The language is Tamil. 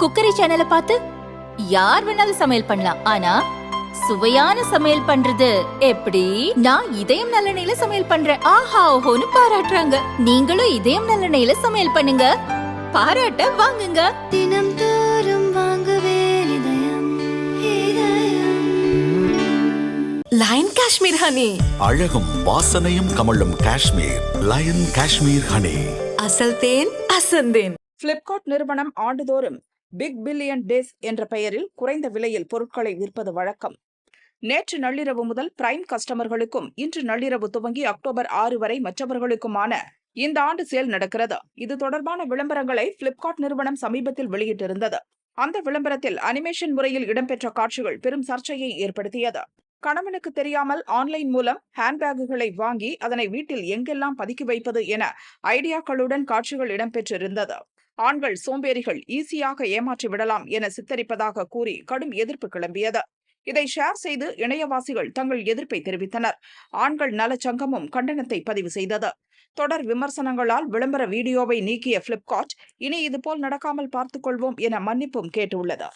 குக்கரி சேனலை பார்த்து யார் வேணாலும் சமையல் பண்ணலாம். ஆனா சுவையான சமையல் பண்றது எப்படி? நான் இதயம் நல்லெண்ணெயில சமையல் பண்றேன். ஆஹா ஓஹோன்னு பாராட்டுறாங்க. நீங்களும் இதயம் நல்லெண்ணெயில சமையல் பண்ணுங்க. பாராட்ட வாங்குங்க. தினம் தோறும் லயன் காஷ்மீர் ஹனி அழகும் வாசனையும் கமழும் காஷ்மீர். லயன் காஷ்மீர் ஹனி அசல் தேன் அசந்தேன். பிளிப்கார்ட் நிறுவனம் ஆண்டுதோறும் பிக் பில்லியன் டேஸ் என்ற பெயரில் குறைந்த விலையில் பொருட்களை விற்பது வழக்கம். நேற்று நள்ளிரவு முதல் பிரைம் கஸ்டமர்களுக்கும் இன்று நள்ளிரவு துவங்கி அக்டோபர் ஆறு வரை மற்றவர்களுக்குமான இந்த ஆண்டு சேல் நடக்கிறது. இது தொடர்பான விளம்பரங்களை பிளிப்கார்ட் நிறுவனம் சமீபத்தில் வெளியிட்டிருந்தது. அந்த விளம்பரத்தில் அனிமேஷன் முறையில் இடம்பெற்ற காட்சிகள் பெரும் சர்ச்சையை ஏற்படுத்தியது. கணவனுக்கு தெரியாமல் ஆன்லைன் மூலம் ஹேண்ட்பேக்குகளை வாங்கி அதனை வீட்டில் எங்கெல்லாம் பதுக்கி வைப்பது என ஐடியாக்களுடன் காட்சிகள் இடம்பெற்றிருந்தது. ஆண்கள் சோம்பேறிகள் ஈஸியாக ஏமாற்றி விடலாம் என சித்தரிப்பதாக கூறி கடும் எதிர்ப்பு கிளம்பியது. இதை ஷேர் செய்து இணையவாசிகள் தங்கள் எதிர்ப்பை தெரிவித்தனர். ஆண்கள் நலச்சங்கமும் கண்டனத்தை பதிவு செய்தது. தொடர் விமர்சனங்களால் விளம்பர வீடியோவை நீக்கிய பிளிப்கார்ட் இனி இதுபோல் நடக்காமல் பார்த்துக் கொள்வோம் என மன்னிப்பும் கேட்டுள்ளது.